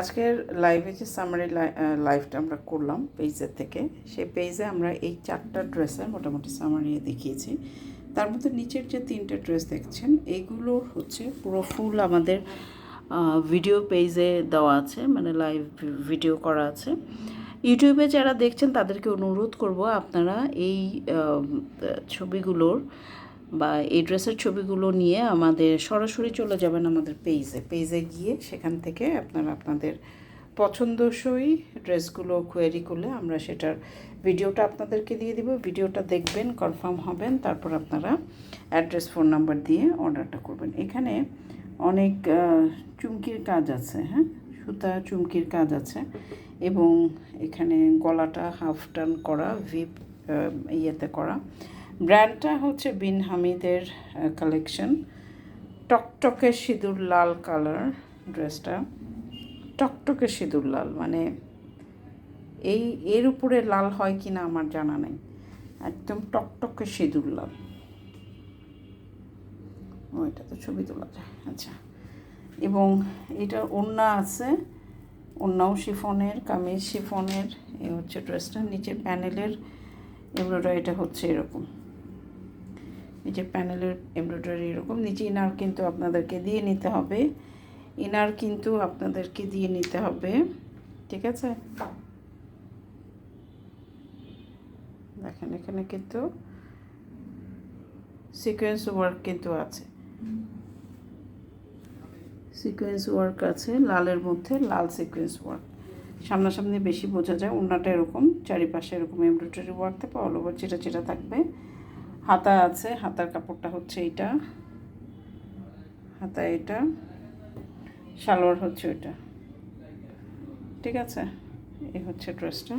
আজকের লাইভে যে সামারি লাইভটা আমরা করলাম পেজের থেকে, সেই পেজে আমরা এই চারটা ড্রেসের মোটামুটি সামারি দেখিয়েছি। তার মধ্যে নিচের যে তিনটে ড্রেস দেখছেন এইগুলো হচ্ছে পুরো ফুল আমাদের ভিডিও পেজে দেওয়া আছে মানে লাইভ ভিডিও করা আছে। ইউটিউবে যারা দেখছেন, তাদেরকে অনুরোধ করব আপনারা এই ছবিগুলোর বা এই ড্রেসের ছবিগুলো নিয়ে আমাদের সরাসরি চলে যাবেন আমাদের পেজে। পেজে গিয়ে সেখান থেকে আপনারা আপনাদের পছন্দসই ড্রেসগুলো কোয়েরি করলে আমরা সেটার ভিডিওটা আপনাদেরকে দিয়ে দিব। ভিডিওটা দেখবেন কনফার্ম হবেন, তারপর আপনারা অ্যাড্রেস ফোন নাম্বার দিয়ে অর্ডারটা করবেন। এখানে অনেক চুমকির কাজ আছে হ্যাঁ? সুতা চুমকির কাজ আছে এবং এখানে গলাটা হাফ টান করা ভিপ ইয়েতে করা। ব্র্যান্ডটা হচ্ছে বিন হামিদের কালেকশন টকটকে সিঁদুর লাল কালার ড্রেসটা টকটকে সিঁদুর লাল মানে এই, এর উপরে লাল হয় কি না আমার জানা নেই। একদম টকটকে সিঁদুর লাল। ও, এটা তো ছবি তোলা যায়। আচ্ছা। এবং এটা ওড়না আছে, ওড়নাও শিফনের, কামিজ শিফনের, এই হচ্ছে ড্রেসটা নিচে প্যানেলের এমব্রয়ডারিটা হচ্ছে এরকম। নিচে প্যানেলের এমব্রয়ডারি এরকম নিচে ইনার কিন্তু আপনাদেরকে দিয়ে নিতে হবে। ইনার কিন্তু আপনাদেরকে দিয়ে নিতে হবে, ঠিক আছে? দেখেন, এখানে কিন্তু সিকোয়েন্স ওয়ার্ক কিন্তু আছে। সিকোয়েন্স ওয়ার্ক আছে, লালের মধ্যে লাল সিকোয়েন্স ওয়ার্ক সামনাসামনি বেশি বোঝা যায়, ওড়নাটা এরকম, চারিপাশে এরকম এমব্রয়ডারি ওয়ার্ক থাকবে অল ওভার চিটা চিটা থাকবে। হাতা আছে, হাতার কাপড়টা হচ্ছে এইটা। হাতা এটা, সালোয়ার হচ্ছে ওইটা। ঠিক আছে? এই হচ্ছে ড্রেসটা।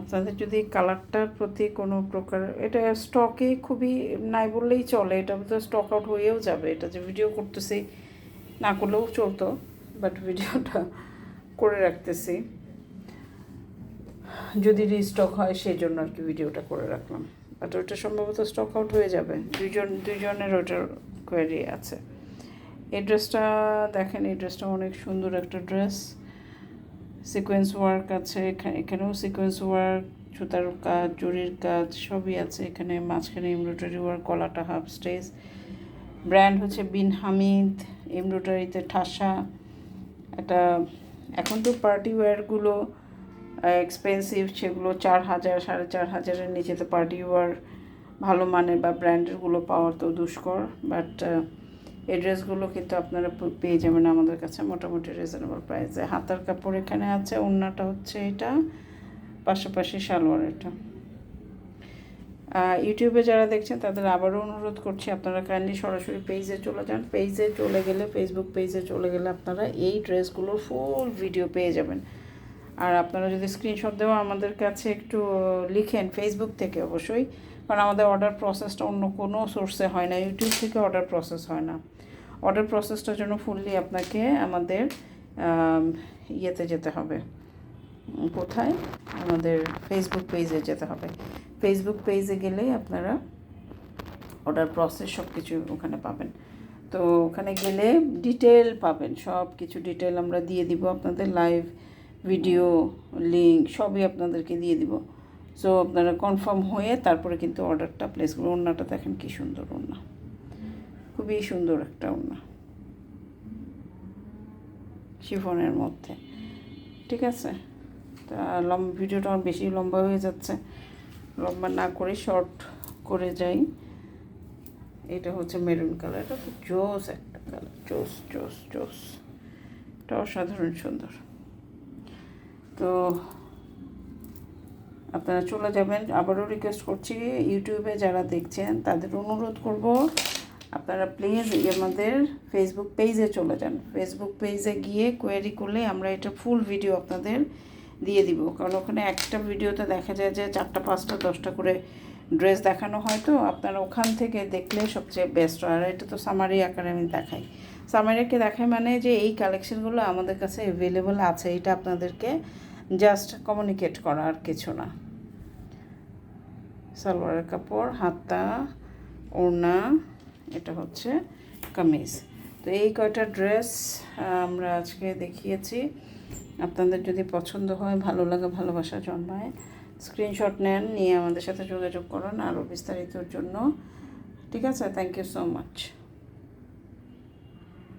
আপনাদের যদি কালারটার প্রতি কোনো প্রকার, এটা স্টকে খুবই নাই বললেই চলে, এটা তো স্টক আউট হয়েও যাবে। এটা যে ভিডিও করতেছি, না করলেও চলতো বাট ভিডিওটা করে রাখতেছি। যদি রিস্টক হয় সেই জন্য আর কি ভিডিওটা করে রাখলাম। বাট ওটা সম্ভবত স্টক আউট হয়ে যাবে। দুইজন, দুইজনের ওটার কোয়ারি আছে। এই ড্রেসটা দেখেন, এই ড্রেসটা অনেক সুন্দর একটা ড্রেস সিকোয়েন্স ওয়ার্ক আছে, এখা- এখানেও সিকোয়েন্স ওয়ার্ক সুতার কাজ, জরির কাজ, সবই আছে এখানে। মাঝখানে এমব্রয়ডারি ওয়ার্ক কলাটা হাফ স্টেজ ব্র্যান্ড হচ্ছে বিন হামিদ এমব্রয়ডারিতে ঠাসা। একটা, এখন তো পার্টি ওয়্যারগুলো এক্সপেন্সিভ সেগুলো চার হাজার, সাড়ে চার হাজারের নিচে তো পার্টি ওয়্যার ভালো মানের বা ব্র্যান্ডেরগুলো পাওয়া তো দুষ্কর বাট এই ড্রেসগুলো কিন্তু আপনারা পেয়ে যাবেন আমাদের কাছে মোটামুটি রিজনেবল প্রাইসে হাতার কাপড় এখানে আছে ওড়নাটা হচ্ছে এটা, পাশাপাশি সালোয়ার এটা। ইউটিউবে যারা দেখছেন তাদের আবারও অনুরোধ করছি, আপনারা কাইন্ডলি সরাসরি পেজে চলে যান। পেজে চলে গেলে ফেসবুক পেজে চলে গেলে আপনারা এই ড্রেসগুলোর ফুল ভিডিও পেয়ে যাবেন। আর আপনারা যদি স্ক্রিনশট দেওয়া আমাদের কাছে একটু লিখেন ফেসবুক থেকে অবশ্যই, কারণ আমাদের অর্ডার প্রসেসটা অন্য কোনো সোর্সে হয় না ইউটিউব থেকে অর্ডার প্রসেস হয় না। অর্ডার প্রসেসটার জন্য ফুললি আপনাকে আমাদের ইয়েতে যেতে হবে। কোথায়? আমাদের ফেসবুক পেজে যেতে হবে। ফেসবুক পেজে গেলে আপনারা অর্ডার প্রসেস সব কিছু ওখানে পাবেন। তো ওখানে গেলে ডিটেল পাবেন সব কিছু ডিটেল আমরা দিয়ে দিব আপনাদের লাইভ ভিডিও লিঙ্ক সবই আপনাদেরকে দিয়ে দিব। সো আপনারা কনফার্ম হয়ে তারপরে কিন্তু অর্ডারটা প্লেস করবেন ওড়নাটা দেখেন কী সুন্দর ওড়না। খুবই সুন্দর একটা ওড়না। শিফনের মধ্যে। ঠিক আছে? তা লম্বা ভিডিওটা আমার বেশি লম্বা হয়ে যাচ্ছে। লম্বা না করে শর্ট করে যাই। এটা হচ্ছে মেরুন কালার এটা খুব জোস একটা কালার জোস জোস জোস। এটা অসাধারণ সুন্দর। তো আপনারা চলে যাবেন। আবারও রিকোয়েস্ট করছি ইউটিউবে যারা দেখছেন, তাদের অনুরোধ করব, আপনারা প্লিজ আমাদের ফেসবুক পেজে চলে যান। ফেসবুক পেজে গিয়ে কোয়েরি করলে আমরা এটা ফুল ভিডিও আপনাদের দিয়ে দিব। কারণ ওখানে একটা ভিডিওতে দেখা যায় যে চারটা, পাঁচটা, দশটা করে ড্রেস দেখানো হয় তো, আপনারা ওখান থেকে দেখলে সবচেয়ে বেস্ট হয় আর এটা তো সামারি আকারে আমি দেখাই। সামারিকে দেখাই মানে যে এই কালেকশনগুলো আমাদের কাছে অ্যাভেলেবল আছে, এটা আপনাদেরকে জাস্ট কমিউনিকেট করা আর কিছু না। সালোয়ারের কাপড়, হাতা, ওড়না, এটা হচ্ছে কামিজ। তো এই কয়টা ড্রেস আমরা আজকে দেখিয়েছি। আপনাদের যদি পছন্দ হয়, ভালো লাগে, ভালোবাসা জন্মায় স্ক্রিনশট নেন, নিয়ে আমাদের সাথে যোগাযোগ করুন আরও বিস্তারিতর জন্য। ঠিক আছে? Thank you so much